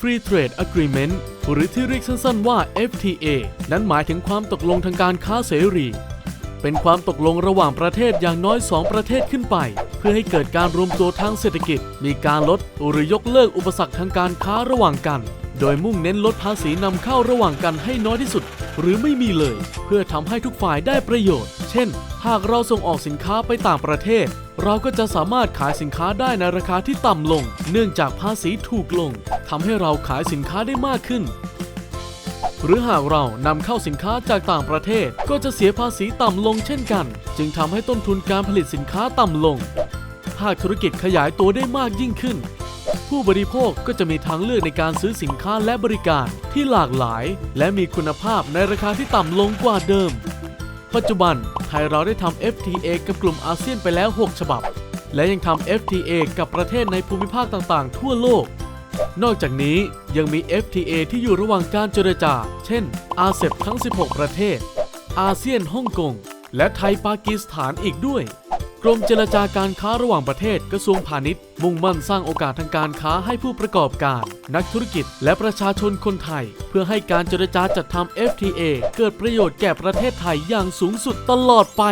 Free Trade Agreement หรือที่เรียกสั้นๆว่า FTA นั้นหมายถึงความตกลงทางการค้าเสรี เป็นความตกลงระหว่างประเทศอย่างน้อย 2 ประเทศขึ้นไป เพื่อให้เกิดการรวมตัวทางเศรษฐกิจ มีการลดหรือยกเลิกอุปสรรคทางการค้าระหว่างกัน โดยมุ่งเน้นลดภาษีนำเข้าระหว่างกันให้น้อยที่สุด หรือไม่มีเลย เพื่อทำให้ทุกฝ่ายได้ประโยชน์ เช่น หากเราส่งออกสินค้าไปต่างประเทศ เราก็จะสามารถขายสินค้าได้ในราคาที่ต่ำลง เนื่องจากภาษีถูกลงทำให้เราขายสินค้าได้มากขึ้น หรือหากเรานำเข้าสินค้าจากต่างประเทศ ก็จะเสียภาษีต่ำลงเช่นกัน จึงทำให้ต้นทุนการผลิตสินค้าต่ำลง หากธุรกิจขยายตัวได้มากยิ่งขึ้น ผู้บริโภคก็จะมีทางเลือกในการซื้อสินค้าและบริการที่หลากหลาย และมีคุณภาพในราคาที่ต่ำลงกว่าเดิม ปัจจุบันไทยเราได้ทำ FTA กับกลุ่มอาเซียนไปแล้ว 6 ฉบับ และยังทำ FTA กับประเทศในภูมิภาคต่างๆ ทั่วโลก นอกจากนี้ยังมี FTA ที่อยู่ระหว่างการเจรจา เช่น อาเซบทั้ง 16 ประเทศ อาเซียนฮ่องกง และไทยปากีสถานอีกด้วย รมเจรจาการค้าระหว่างประเทศกระทรวงพาณิชย์ มุ่งมั่นสร้างโอกาสทางการค้าให้ผู้ประกอบการ นักธุรกิจ และประชาชนคนไทย เพื่อให้การเจรจาจัดทำ FTA เกิดประโยชน์แก่ประเทศไทยอย่างสูงสุดตลอดไป